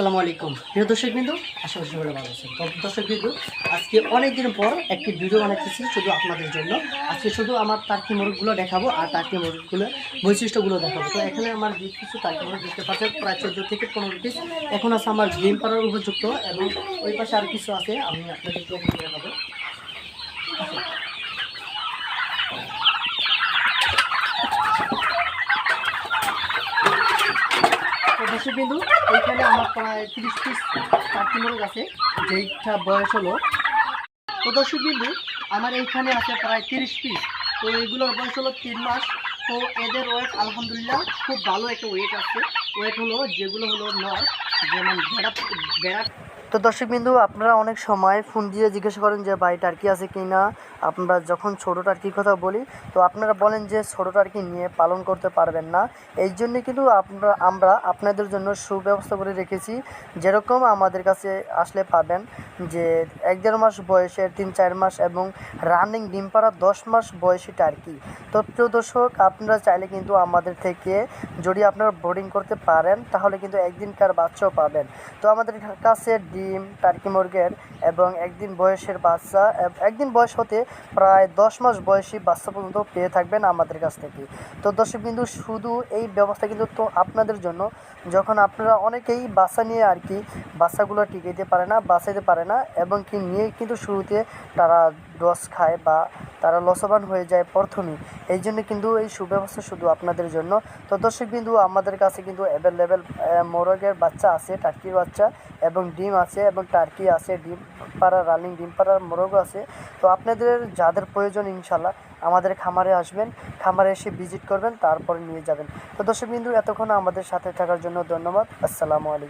আসসালামু আলাইকুম। প্রিয় দর্শক বিন্দু আশা করি সবাই ভালো আছেন। দর্শক বিন্দু আজকে অনেক দিন পর একটি ভিডিও বানাচ্ছি শুধু আপনাদের জন্য। আজকে শুধু আমার টার্কি মোরগগুলো দেখাবো আর টার্কি মোরগগুলো বৈশিষ্ট্যগুলো দেখাবো। তো এখানে আমার যে কিছু টার্কি মোরগ দেখতে পাচ্ছেন, প্রায় চোদ্দ থেকে পনেরো পিস এখন আছে আমার ডিম পাড়ার উপযুক্ত এবং ওই পাশে আর কিছু আছে, আমি আপনাদেরকে দেখাবো। কিন্তু এইখানে আমার প্রায় তিরিশ পিস টার্কি মোরগ আছে, যেইটা বয়স হলো। তো দর্শক বিন্দু, আমার এইখানে আছে প্রায় তিরিশ পিস। তো এইগুলোর বয়স হলো তিন মাস। তো এদের ওয়েট, আলহামদুলিল্লাহ, খুব ভালো একটা ওয়েট আছে। ওয়েট হলো, যেগুলো হলো নর, যেমন ভেড়া ভেড়া তো দর্শক বিন্দু, আপনারা অনেক সময় ফোন দিয়ে জিজ্ঞাসা করেন যে, ভাই, টার্কি আছে কি না? আমরা যখন ছোটো টার্কির কথা বলি, তো আপনারা বলেন যে, ছোটো টার্কি নিয়ে পালন করতে পারবেন না। এই জন্য কিন্তু আপনারা আমরা আপনাদের জন্য সুব্যবস্থা করে রেখেছি। যেরকম আমাদের কাছে আসলে পাবেন যে এক দেড় মাস বয়সের তিন, চার মাস এবং রানিং ডিম পাড়া দশ মাস বয়সী টার্কি তো প্রিয় দর্শক, আপনারা চাইলে কিন্তু আমাদের থেকে যদি আপনারা বোর্ডিং করতে পারেন, তাহলে কিন্তু একদিনকার বাচ্চাও পাবেন। তো আমাদের কাছে ডিম টার্কি মুরগের এবং একদিন বয়সের বাচ্চা একদিন বয়স হতে প্রায় দশ মাস বয়সী বাচ্চা পর্যন্ত পেয়ে থাকবেন আমাদের কাছ থেকে। তো দর্শক কিন্তু শুধু এই ব্যবস্থা কিন্তু তো আপনাদের জন্য। যখন আপনারা অনেকেই বাচ্চা নিয়ে আর কি বাচ্চাগুলো টিকাইতে পারে না, বাঁচাইতে পারে না এবং কি নিয়ে কিন্তু শুরুতে তারা ডস খায় বা তারা লসবান হয়ে যায় প্রথমেই। এই জন্য কিন্তু এই সুব্যবস্থা শুধু আপনাদের জন্য। তো দর্শক বিন্দু, আমাদের কাছে কিন্তু অ্যাভেলেবেল মোরগের বাচ্চা আছে টার্কির বাচ্চা, এবং ডিম আছে, এবং টার্কি আছে, ডিম পাড়া, রানিং ডিম পাড়ার মোরগও আছে। তো আপনাদের যাদের প্রয়োজন ইনশাল্লাহ আমাদের খামারে আসবেন, খামারে এসে ভিজিট করবেন, তারপরে নিয়ে যাবেন। তো দর্শক বিন্দু, এতক্ষণ আমাদের সাথে থাকার জন্য ধন্যবাদ। আসসালামু আলাইকুম।